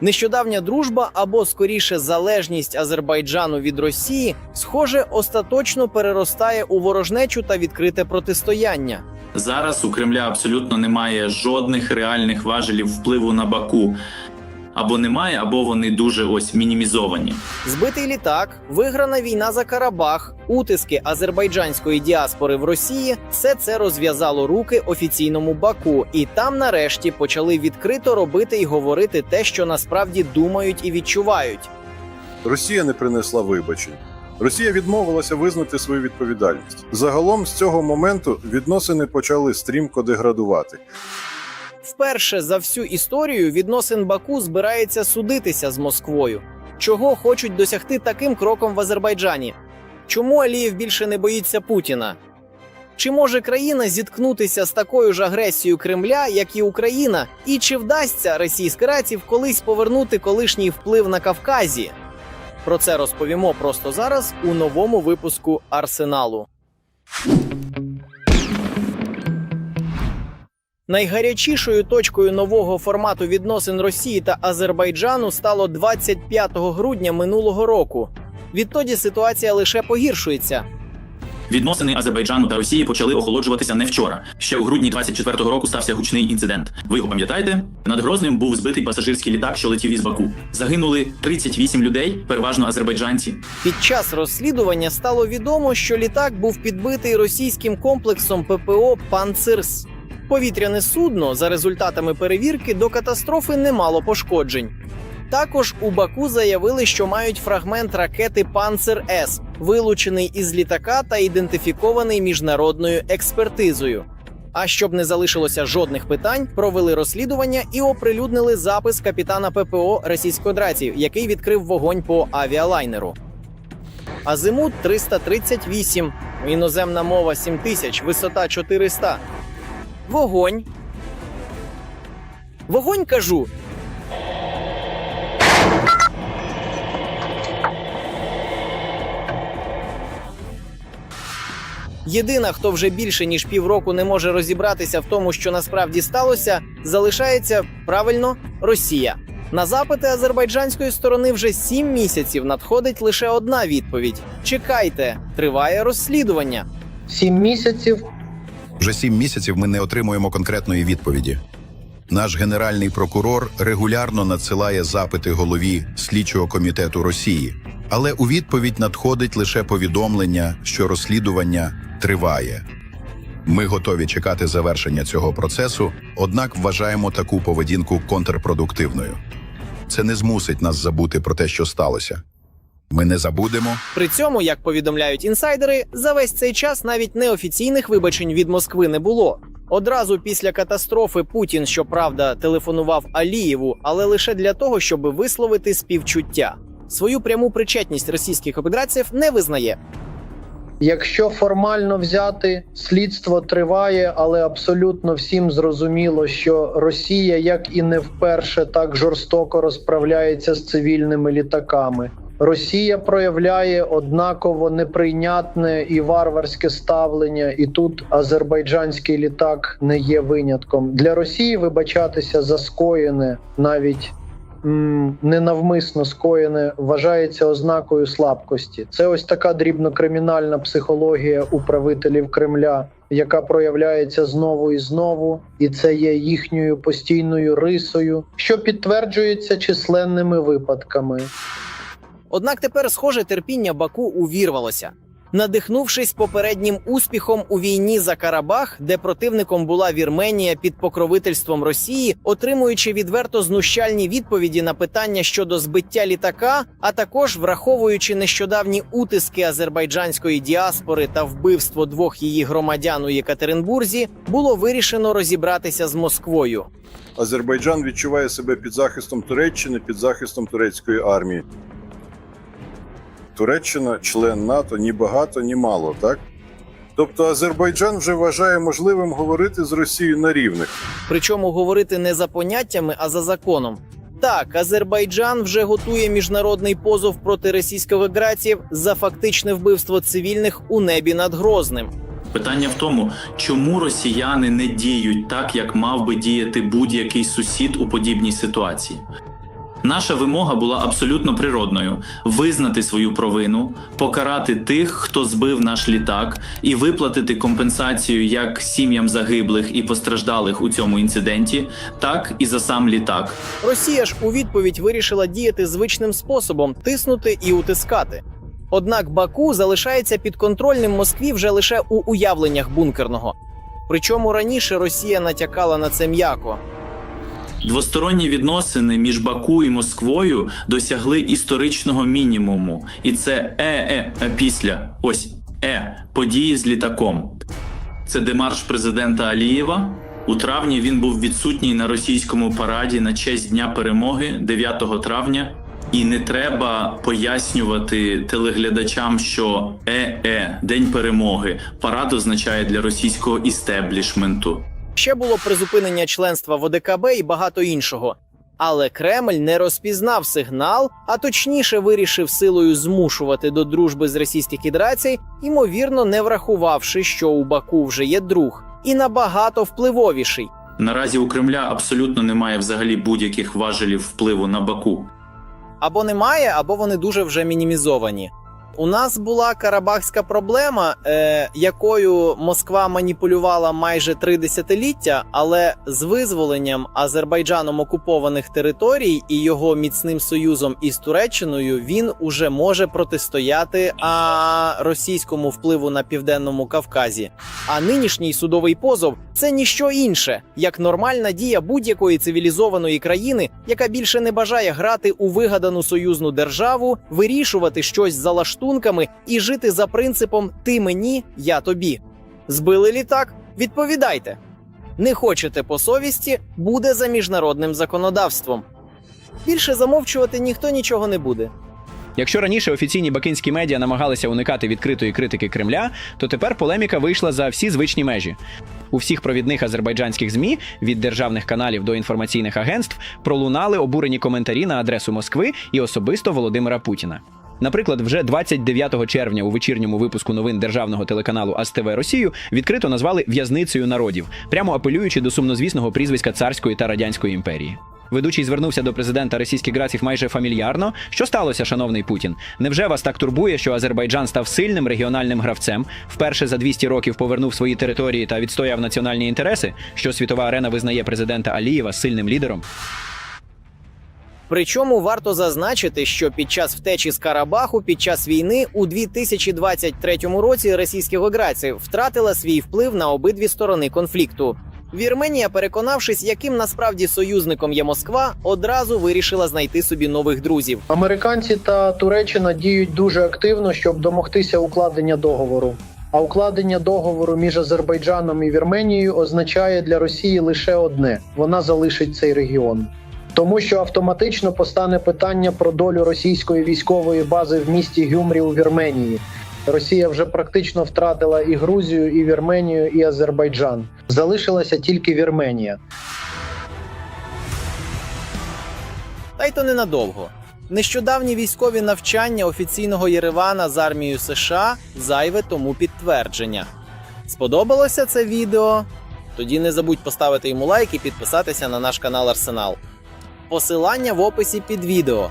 Нещодавня дружба або скоріше залежність Азербайджану від Росії, схоже, остаточно переростає у ворожнечу та відкрите протистояння. Зараз у Кремля абсолютно немає жодних реальних важелів впливу на Баку. Або немає, або вони дуже ось мінімізовані. Збитий літак, виграна війна за Карабах, утиски азербайджанської діаспори в Росії все це розв'язало руки офіційному Баку, і там нарешті почали відкрито робити і говорити те, що насправді думають і відчувають. Росія не принесла вибачень. Росія відмовилася визнати свою відповідальність. Загалом з цього моменту відносини почали стрімко деградувати. Вперше за всю історію відносин Баку збирається судитися з Москвою. Чого хочуть досягти таким кроком в Азербайджані? Чому Алієв більше не боїться Путіна? Чи може країна зіткнутися з такою ж агресією Кремля, як і Україна? І чи вдасться російська раців колись повернути колишній вплив на Кавказі? Про це розповімо просто зараз у новому випуску Арсеналу. Найгарячішою точкою нового формату відносин Росії та Азербайджану стало 25 грудня минулого року. Відтоді ситуація лише погіршується. Відносини Азербайджану та Росії почали охолоджуватися не вчора. Ще у грудні 24-го року стався гучний інцидент. Ви його пам'ятаєте? Над Грозним був збитий пасажирський літак, що летів із Баку. Загинули 38 людей, переважно азербайджанці. Під час розслідування стало відомо, що літак був підбитий російським комплексом ППО Панцирс. Повітряне судно за результатами перевірки до катастрофи не мало пошкоджень. Також у Баку заявили, що мають фрагмент ракети Панцер С, вилучений із літака та ідентифікований міжнародною експертизою. А щоб не залишилося жодних питань, провели розслідування і оприлюднили запис капітана ППО російсько-драців, який відкрив вогонь по авіалайнеру. Азимут 338, іноземна мова 7000, висота 400. Вогонь. Вогонь кажу. Єдина, хто вже більше ніж півроку не може розібратися в тому, що насправді сталося, залишається правильно Росія. На запити азербайджанської сторони вже сім місяців надходить лише одна відповідь: чекайте, триває розслідування. Сім місяців Вже сім місяців ми не отримуємо конкретної відповіді. Наш генеральний прокурор регулярно надсилає запити голові слідчого комітету Росії, але у відповідь надходить лише повідомлення, що розслідування триває. Ми готові чекати завершення цього процесу, однак вважаємо таку поведінку контрпродуктивною. Це не змусить нас забути про те, що сталося. Ми не забудемо. При цьому, як повідомляють інсайдери, за весь цей час навіть неофіційних вибачень від Москви не було. Одразу після катастрофи Путін, щоправда, телефонував Алієву, але лише для того, щоб висловити співчуття. Свою пряму причетність російських операців не визнає. Якщо формально взяти, слідство триває, але абсолютно всім зрозуміло, що Росія, як і не вперше, так жорстоко розправляється з цивільними літаками. Росія проявляє однаково неприйнятне і варварське ставлення, і тут азербайджанський літак не є винятком. Для Росії вибачатися за скоєне навіть м, ненавмисно скоєне вважається ознакою слабкості. Це ось така дрібнокримінальна психологія управителів Кремля, яка проявляється знову і знову, і це є їхньою постійною рисою, що підтверджується численними випадками. Однак тепер, схоже, терпіння Баку увірвалося. Надихнувшись попереднім успіхом у війні за Карабах, де противником була Вірменія під покровительством Росії, отримуючи відверто знущальні відповіді на питання щодо збиття літака, а також враховуючи нещодавні утиски азербайджанської діаспори та вбивство двох її громадян у Єкатеринбурзі, було вирішено розібратися з Москвою. Азербайджан відчуває себе під захистом Туреччини, під захистом турецької армії. Туреччина член НАТО ні багато, ні мало, так? Тобто Азербайджан вже вважає можливим говорити з Росією на рівних. Причому говорити не за поняттями, а за законом. Так, Азербайджан вже готує міжнародний позов проти російських граців за фактичне вбивство цивільних у небі над Грозним. Питання в тому, чому росіяни не діють так, як мав би діяти будь-який сусід у подібній ситуації. Наша вимога була абсолютно природною: визнати свою провину, покарати тих, хто збив наш літак, і виплатити компенсацію як сім'ям загиблих і постраждалих у цьому інциденті, так і за сам літак. Росія ж у відповідь вирішила діяти звичним способом тиснути і утискати. Однак Баку залишається підконтрольним Москві вже лише у уявленнях бункерного. Причому раніше Росія натякала на це м'яко. Двосторонні відносини між Баку і Москвою досягли історичного мінімуму, і це е, е, е після ось е події з літаком. Це демарш президента Алієва. У травні він був відсутній на російському параді на честь Дня перемоги 9 травня. І не треба пояснювати телеглядачам, що е-е, День перемоги парад означає для російського істеблішменту. Ще було призупинення членства в ОДКБ і багато іншого. Але Кремль не розпізнав сигнал, а точніше вирішив силою змушувати до дружби з Російською Федерацією, ймовірно, не врахувавши, що у Баку вже є друг, і набагато впливовіший. Наразі у Кремля абсолютно немає взагалі будь-яких важелів впливу на Баку. Або немає, або вони дуже вже мінімізовані. У нас була карабахська проблема, е, якою Москва маніпулювала майже три десятиліття, але з визволенням Азербайджаном окупованих територій і його міцним союзом із Туреччиною він уже може протистояти а, російському впливу на південному Кавказі. А нинішній судовий позов це ніщо інше, як нормальна дія будь-якої цивілізованої країни, яка більше не бажає грати у вигадану союзну державу, вирішувати щось за лаштунками і жити за принципом ти мені, я тобі. Збили літак? Відповідайте. Не хочете по совісті, буде за міжнародним законодавством. Більше замовчувати ніхто нічого не буде. Якщо раніше офіційні бакинські медіа намагалися уникати відкритої критики Кремля, то тепер полеміка вийшла за всі звичні межі. У всіх провідних азербайджанських змі від державних каналів до інформаційних агентств пролунали обурені коментарі на адресу Москви і особисто Володимира Путіна. Наприклад, вже 29 червня у вечірньому випуску новин державного телеканалу АСТВ Росію відкрито назвали в'язницею народів, прямо апелюючи до сумнозвісного прізвиська царської та радянської імперії. Ведучий звернувся до президента російських граців майже фамільярно. Що сталося, шановний Путін? Невже вас так турбує, що Азербайджан став сильним регіональним гравцем, вперше за 200 років повернув свої території та відстояв національні інтереси? Що світова арена визнає президента Алієва сильним лідером? Причому варто зазначити, що під час втечі з Карабаху під час війни у 2023 році Російська Федерація втратила свій вплив на обидві сторони конфлікту. Вірменія, переконавшись, яким насправді союзником є Москва, одразу вирішила знайти собі нових друзів. Американці та Туреччина діють дуже активно, щоб домогтися укладення договору. А укладення договору між Азербайджаном і Вірменією означає для Росії лише одне: вона залишить цей регіон. Тому що автоматично постане питання про долю російської військової бази в місті Гюмрі у Вірменії. Росія вже практично втратила і Грузію, і Вірменію, і Азербайджан. Залишилася тільки Вірменія. Та й то ненадовго. Нещодавні військові навчання офіційного Єревана з армією США зайве тому підтвердження. Сподобалося це відео? Тоді не забудь поставити йому лайк і підписатися на наш канал Арсенал. Посилання в описі під відео.